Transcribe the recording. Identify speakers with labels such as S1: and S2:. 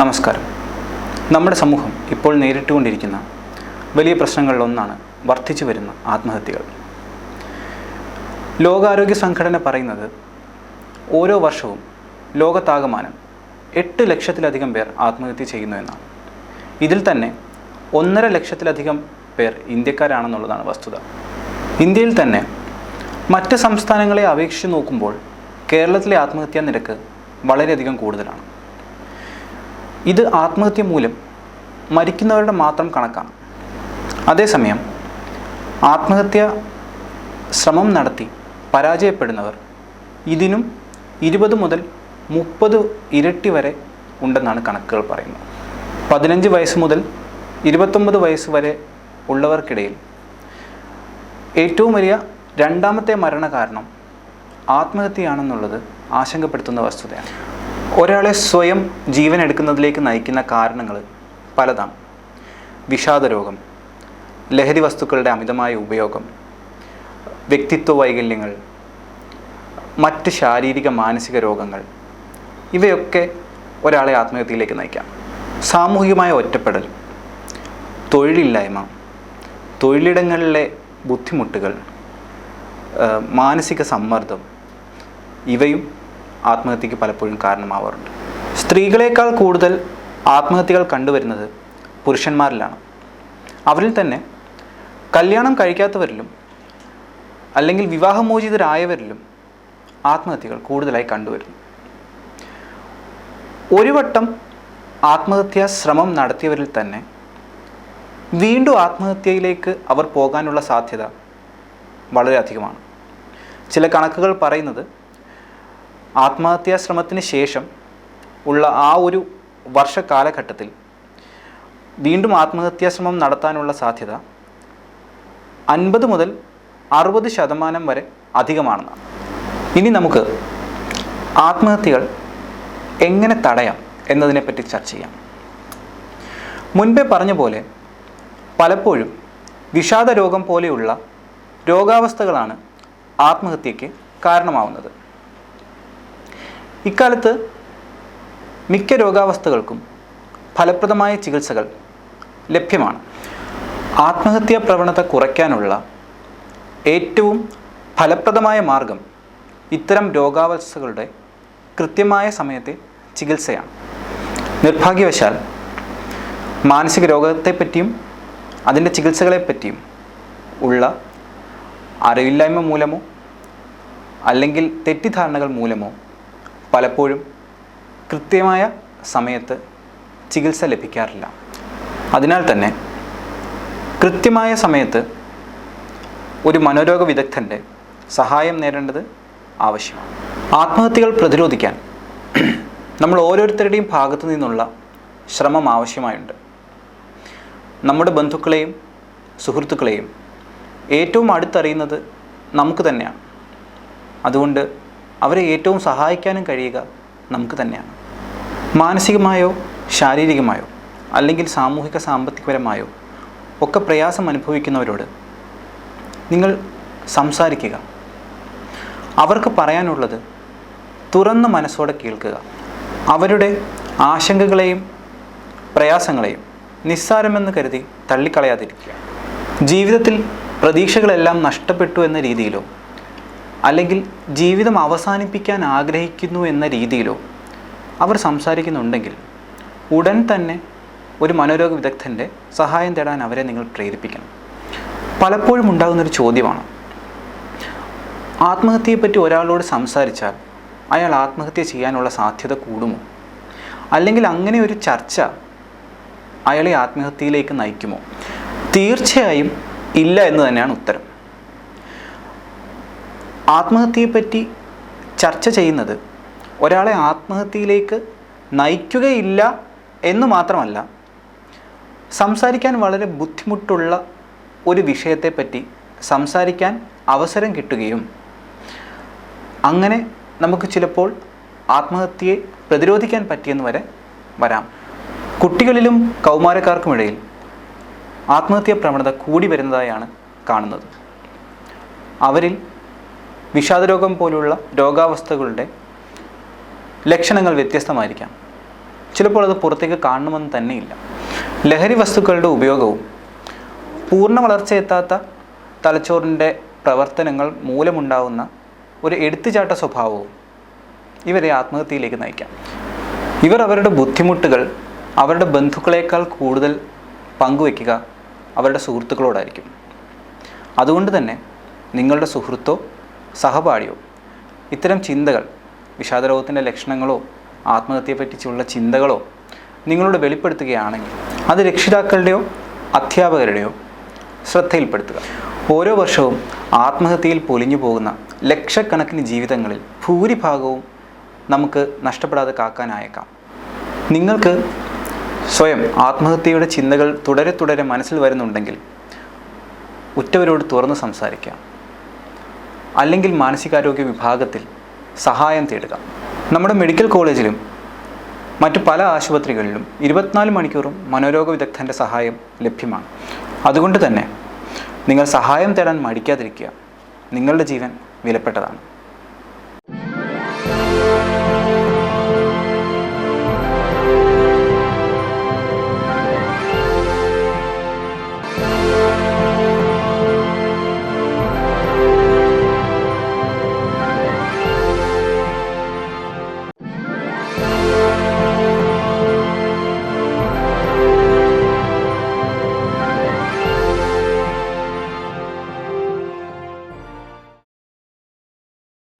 S1: നമസ്കാരം. നമ്മുടെ സമൂഹം ഇപ്പോൾ നേരിട്ടുകൊണ്ടിരിക്കുന്ന വലിയ പ്രശ്നങ്ങളിലൊന്നാണ് വർദ്ധിച്ചു വരുന്ന ആത്മഹത്യകൾ. ലോകാരോഗ്യ സംഘടന പറയുന്നത് ഓരോ വർഷവും ലോകത്താകമാനം എട്ട് ലക്ഷത്തിലധികം പേർ ആത്മഹത്യ ചെയ്യുന്നു എന്നാണ്. ഇതിൽ തന്നെ ഒന്നര ലക്ഷത്തിലധികം പേർ ഇന്ത്യക്കാരാണെന്നുള്ളതാണ് വസ്തുത. ഇന്ത്യയിൽ തന്നെ മറ്റ് സംസ്ഥാനങ്ങളെ അപേക്ഷിച്ച് നോക്കുമ്പോൾ കേരളത്തിലെ ആത്മഹത്യാ നിരക്ക് വളരെയധികം കൂടുതലാണ്. ഇത് ആത്മഹത്യ മൂലം മരിക്കുന്നവരുടെ മാത്രം കണക്കാണ്. അതേസമയം ആത്മഹത്യ ശ്രമം നടത്തി പരാജയപ്പെടുന്നവർ ഇതിനും ഇരുപത് മുതൽ മുപ്പത് ഇരട്ടി വരെ ഉണ്ടെന്നാണ് കണക്കുകൾ പറയുന്നത്. പതിനഞ്ച് വയസ്സ് മുതൽ ഇരുപത്തൊമ്പത് വയസ്സ് വരെ ഉള്ളവർക്കിടയിൽ ഏറ്റവും വലിയ രണ്ടാമത്തെ മരണകാരണം ആത്മഹത്യയാണെന്നുള്ളത് ആശങ്കപ്പെടുത്തുന്ന വസ്തുതയാണ്. ഒരാളെ സ്വയം ജീവൻ എടുക്കുന്നതിലേക്ക് നയിക്കുന്ന കാരണങ്ങൾ പലതാണ്. വിഷാദരോഗം ലഹരി വസ്തുക്കളുടെ അമിതമായ ഉപയോഗം വ്യക്തിത്വ വൈകല്യങ്ങൾ മറ്റ് ശാരീരിക മാനസിക രോഗങ്ങൾ ഇവയൊക്കെ ഒരാളെ ആത്മഹത്യയിലേക്ക് നയിക്കാം. സാമൂഹികമായ ഒറ്റപ്പെടൽ തൊഴിലില്ലായ്മ തൊഴിലിടങ്ങളിലെ ബുദ്ധിമുട്ടുകൾ മാനസിക സമ്മർദ്ദം ഇവയും ആത്മഹത്യക്ക് പലപ്പോഴും കാരണമാവാറുണ്ട്. സ്ത്രീകളേക്കാൾ കൂടുതൽ ആത്മഹത്യകൾ കണ്ടുവരുന്നത് പുരുഷന്മാരിലാണ്. അവരിൽ തന്നെ കല്യാണം കഴിക്കാത്തവരിലും അല്ലെങ്കിൽ വിവാഹമോചിതരായവരിലും ആത്മഹത്യകൾ കൂടുതലായി കണ്ടുവരുന്നു. ഒരു വട്ടം ആത്മഹത്യാ ശ്രമം നടത്തിയവരിൽ തന്നെ വീണ്ടും ആത്മഹത്യയിലേക്ക് അവർ പോകാനുള്ള സാധ്യത വളരെയധികമാണ്. ചില കണക്കുകൾ പറയുന്നത് ആത്മഹത്യാ ശ്രമത്തിന് ശേഷം ഉള്ള ആ ഒരു വർഷ കാലഘട്ടത്തിൽ വീണ്ടും ആത്മഹത്യാ ശ്രമം നടത്താനുള്ള സാധ്യത അൻപത് മുതൽ അറുപത് ശതമാനം വരെ അധികമാണെന്ന് ഇനി നമുക്ക് ആത്മഹത്യകൾ എങ്ങനെ തടയാം എന്നതിനെപ്പറ്റി ചർച്ച ചെയ്യാം. മുൻപേ പറഞ്ഞ പോലെ പലപ്പോഴും വിഷാദ രോഗം പോലെയുള്ള രോഗാവസ്ഥകളാണ് ആത്മഹത്യയ്ക്ക് കാരണമാവുന്നത്. ഇക്കാലത്ത് മിക്ക രോഗാവസ്ഥകൾക്കും ഫലപ്രദമായ ചികിത്സകൾ ലഭ്യമാണ്. ആത്മഹത്യാ പ്രവണത കുറയ്ക്കാനുള്ള ഏറ്റവും ഫലപ്രദമായ മാർഗം ഇത്തരം രോഗാവസ്ഥകളുടെ കൃത്യമായ സമയത്തെ ചികിത്സയാണ്. നിർഭാഗ്യവശാൽ മാനസിക രോഗത്തെപ്പറ്റിയും അതിന്റെ ചികിത്സകളെപ്പറ്റിയും ഉള്ള അറിവില്ലായ്മ മൂലമോ അല്ലെങ്കിൽ തെറ്റിദ്ധാരണകൾ മൂലമോ പലപ്പോഴും കൃത്യമായ സമയത്ത് ചികിത്സ ലഭിക്കാറില്ല. അതിനാൽ തന്നെ കൃത്യമായ സമയത്ത് ഒരു മനോരോഗ വിദഗ്ധന്റെ സഹായം നേടേണ്ടത് ആവശ്യമാണ്. ആത്മഹത്യകൾ പ്രതിരോധിക്കാൻ നമ്മൾ ഓരോരുത്തരുടെയും ഭാഗത്തു നിന്നുള്ള ശ്രമം ആവശ്യമായുണ്ട്. നമ്മുടെ ബന്ധുക്കളെയും സുഹൃത്തുക്കളെയും ഏറ്റവും അടുത്തറിയുന്നത് നമുക്ക് തന്നെയാണ്. അതുകൊണ്ട് അവരെ ഏറ്റവും സഹായിക്കാനും കഴിയുക നമുക്ക് തന്നെയാണ്. മാനസികമായോ ശാരീരികമായോ അല്ലെങ്കിൽ സാമൂഹിക സാമ്പത്തികപരമായോ ഒക്കെ പ്രയാസം അനുഭവിക്കുന്നവരോട് നിങ്ങൾ സംസാരിക്കുക. അവർക്ക് പറയാനുള്ളത് തുറന്ന മനസ്സോടെ കേൾക്കുക. അവരുടെ ആശങ്കകളെയും പ്രയാസങ്ങളെയും നിസ്സാരമെന്ന് കരുതി തള്ളിക്കളയാതിരിക്കുക. ജീവിതത്തിൽ പ്രതീക്ഷകളെല്ലാം നഷ്ടപ്പെട്ടു എന്ന രീതിയിലോ അല്ലെങ്കിൽ ജീവിതം അവസാനിപ്പിക്കാൻ ആഗ്രഹിക്കുന്നു എന്ന രീതിയിലോ അവർ സംസാരിക്കുന്നുണ്ടെങ്കിൽ ഉടൻ തന്നെ ഒരു മനോരോഗ വിദഗ്ധന്റെ സഹായം തേടാൻ അവരെ നിങ്ങൾ പ്രേരിപ്പിക്കണം. പലപ്പോഴും ഉണ്ടാകുന്നൊരു ചോദ്യമാണ്. ആത്മഹത്യയെപ്പറ്റി ഒരാളോട് സംസാരിച്ചാൽ അയാൾ ആത്മഹത്യ ചെയ്യാനുള്ള സാധ്യത കൂടുമോ? അല്ലെങ്കിൽ അങ്ങനെ ഒരു ചർച്ച അയാളെ ആത്മഹത്യയിലേക്ക് നയിക്കുമോ? തീർച്ചയായും ഇല്ല എന്ന് തന്നെയാണ് ഉത്തരം. ആത്മഹത്യയെപ്പറ്റി ചർച്ച ചെയ്യുന്നത് ഒരാളെ ആത്മഹത്യയിലേക്ക് നയിക്കുകയില്ല എന്ന് മാത്രമല്ല സംസാരിക്കാൻ വളരെ ബുദ്ധിമുട്ടുള്ള ഒരു വിഷയത്തെപ്പറ്റി സംസാരിക്കാൻ അവസരം കിട്ടുകയും അങ്ങനെ നമുക്ക് ചിലപ്പോൾ ആത്മഹത്യയെ പ്രതിരോധിക്കാൻ പറ്റിയെന്ന് വരെ വരാം. കുട്ടികളിലും കൗമാരക്കാർക്കുമിടയിൽ ആത്മഹത്യാ പ്രവണത കൂടി വരുന്നതായാണ് കാണുന്നത്. അവരിൽ വിഷാദരോഗം പോലുള്ള രോഗാവസ്ഥകളുടെ ലക്ഷണങ്ങൾ വ്യത്യസ്തമായിരിക്കാം. ചിലപ്പോൾ അത് പുറത്തേക്ക് കാണണമെന്ന് തന്നെയില്ല. ലഹരി വസ്തുക്കളുടെ ഉപയോഗവും പൂർണ വളർച്ചയെത്താത്ത തലച്ചോറിന്റെ പ്രവർത്തനങ്ങൾ മൂലമുണ്ടാവുന്ന ഒരു എടുത്തുചാട്ട സ്വഭാവവും ഇവരെ ആത്മഹത്യയിലേക്ക് നയിക്കാം. ഇവർ അവരുടെ ബുദ്ധിമുട്ടുകൾ അവരുടെ ബന്ധുക്കളേക്കാൾ കൂടുതൽ പങ്കുവയ്ക്കുക അവരുടെ സുഹൃത്തുക്കളോടായിരിക്കും. അതുകൊണ്ട് തന്നെ നിങ്ങളുടെ സുഹൃത്തോ സഹപാഠിയോ? ഇത്തരം ചിന്തകൾ വിഷാദരോഗത്തിന്റെ ലക്ഷണങ്ങളോ ആത്മഹത്യയെപ്പറ്റിച്ചുള്ള ചിന്തകളോ നിങ്ങളോട് വെളിപ്പെടുത്തുകയാണെങ്കിൽ അത് രക്ഷിതാക്കളുടെയോ അധ്യാപകരുടെയോ ശ്രദ്ധയിൽപ്പെടുത്തുക. ഓരോ വർഷവും ആത്മഹത്യയിൽ പൊലിഞ്ഞു പോകുന്ന ലക്ഷക്കണക്കിന് ജീവിതങ്ങളിൽ ഭൂരിഭാഗവും നമുക്ക് നഷ്ടപ്പെടാതെ കാക്കാനായേക്കാം. നിങ്ങൾക്ക് സ്വയം ആത്മഹത്യയുടെ ചിന്തകൾ തുടരെ തുടരെ മനസ്സിൽ വരുന്നുണ്ടെങ്കിൽ ഉറ്റവരോട് തുറന്ന് സംസാരിക്കാം. അല്ലെങ്കിൽ മാനസികാരോഗ്യ വിഭാഗത്തിൽ സഹായം തേടുക. നമ്മുടെ മെഡിക്കൽ കോളേജിലും മറ്റു പല ആശുപത്രികളിലും ഇരുപത്തിനാല് മണിക്കൂറും മനോരോഗ വിദഗ്ധന്റെ സഹായം ലഭ്യമാണ്. അതുകൊണ്ട് തന്നെ നിങ്ങൾ സഹായം തേടാൻ മടിക്കാതിരിക്കുക. നിങ്ങളുടെ ജീവൻ വിലപ്പെട്ടതാണ്.